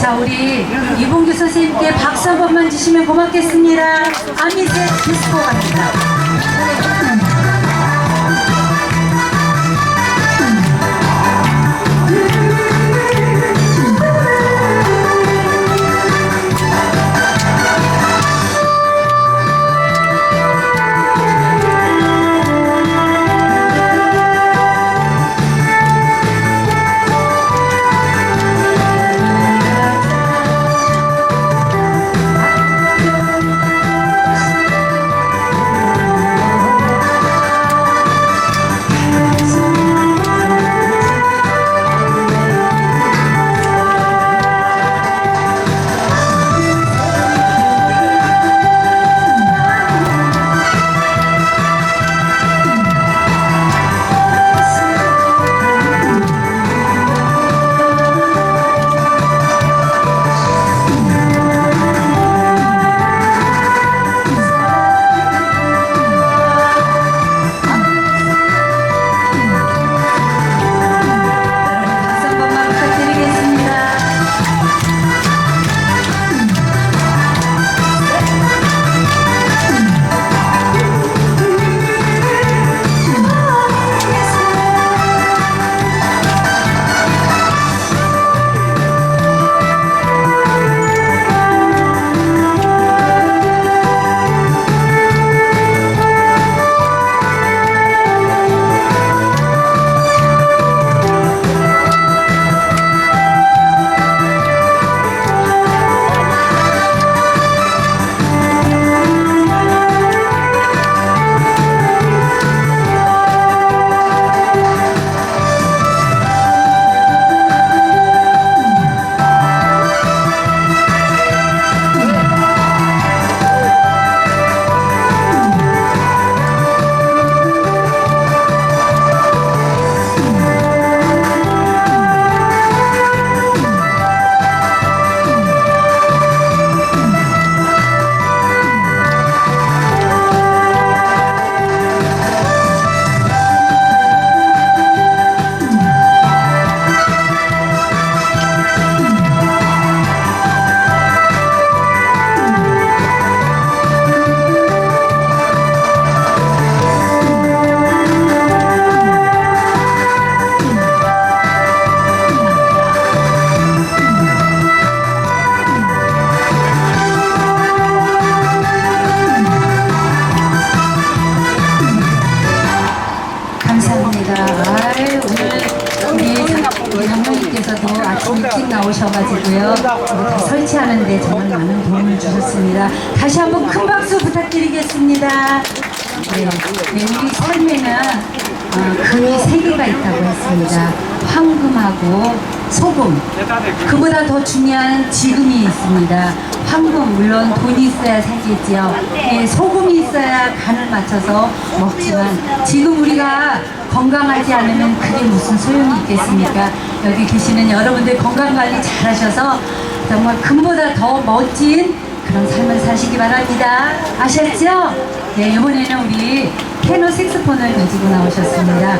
자, 우리 이봉규 선생님께 박수 한 번만 주시면 고맙겠습니다. 아미세 디스코 갑니다. 일찍 나오셔가지고요. 다 설치하는데 정말 많은 도움을 주셨습니다. 다시 한번 큰 박수 부탁드리겠습니다. 네, 네, 우리 삶에는 어, 금이 세 개가 있다고 했습니다. 황금하고 소금. 그보다 더 중요한 지금이 있습니다. 황금 물론 돈이 있어야 살겠지요. 예, 소금이 있어야 간을 맞춰서 먹지만 지금 우리가 건강하지 않으면 그게 무슨 소용이 있겠습니까? 여기 계시는 여러분들 건강 관리 잘하셔서 정말 금보다 더 멋진 그런 삶을 사시기 바랍니다. 아셨죠? 네, 이번에는 우리 테너 색스폰을 가지고 나오셨습니다.